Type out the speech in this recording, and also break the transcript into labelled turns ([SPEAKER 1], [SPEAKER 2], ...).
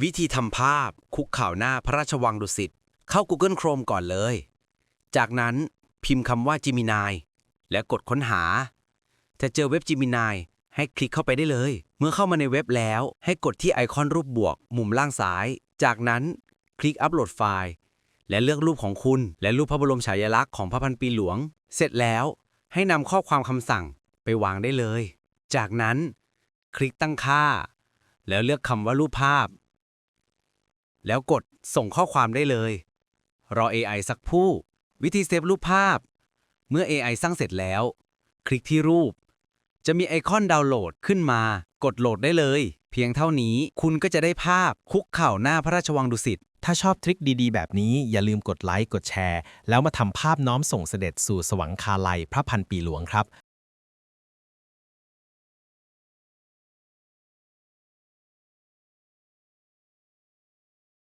[SPEAKER 1] วิธีทำภาพคุกข่าวหน้าพระราชวังดุสิตเข้า Google Chrome ก่อนเลย จากนั้นพิมพ์คำว่า Gemini และกดค้นหาจะเจอเว็บ Gemini ให้คลิกเข้าไปได้เลย เมื่อเข้ามาในเว็บแล้วให้กดที่ไอคอนรูปบวก มุมล่างซ้าย จากนั้นคลิกอัปโหลดไฟล์ และเลือกรูปของคุณ และรูปพระบรมฉายาลักษณ์ของพระพันปีหลวง เสร็จแล้วให้นำข้อความคำสั่งไปวางได้เลย จากนั้น คลิกตั้งค่า แล้วเลือกคำว่ารูปภาพ แล้วกดส่งข้อความได้เลย รอ AI สักครู่วิธีเซฟรูปภาพ เมื่อ AI สร้างเสร็จแล้ว คลิกที่รูป จะมีไอคอนดาวน์โหลดขึ้นมา กดโหลดได้เลย เพียงเท่านี้คุณก็จะได้ภาพคุกเข่าหน้าพระราชวังดุสิต
[SPEAKER 2] ถ้าชอบทริคดีๆ แบบนี้อย่าลืมกดไลค์ กดแชร์ แล้วมาทำภาพน้อมส่งเสด็จสู่สวรรคาลัยพระพันปีหลวงครับ